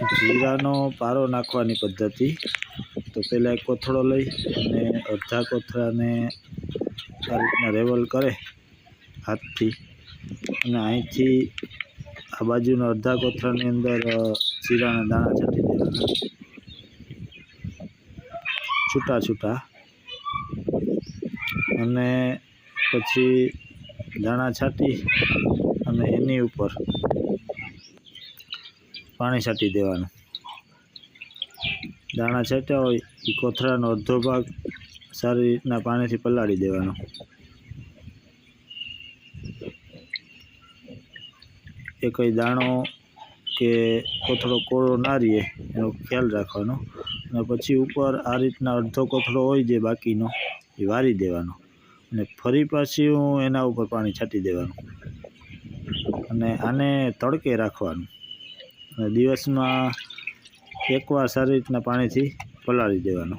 જીરાનો પારો નાખવાની પદ્ધતિ. તો પહેલાં એક કોથળો લઈ અને અડધા કોથળાને આ રીતના રેવલ કરે હાથથી. અને અહીંથી આ બાજુના અડધા કોથળાની અંદર જીરાના દાણા છાંટી દેવાના. છૂટા છૂટા. અને પછી દાણા છાંટી અને એની ઉપર પાણી છાંટી દેવાનું. દાણા છાંટ્યા હોય એ કોથળાનો અડધો ભાગ સારી રીતના પાણીથી પલાળી દેવાનો. એ કંઈ દાણો કે કોથળો કોળો ના રહીએ એનો ખ્યાલ રાખવાનો. અને પછી ઉપર આ રીતના અડધો કોથળો હોય જે બાકીનો, એ વારી દેવાનો. અને ફરી પાછી હું એના ઉપર પાણી છાંટી દેવાનું. અને આને તડકે રાખવાનું. દિવસમાં એકવાર સારી રીતના પાણીથી પલાળી દેવાનું.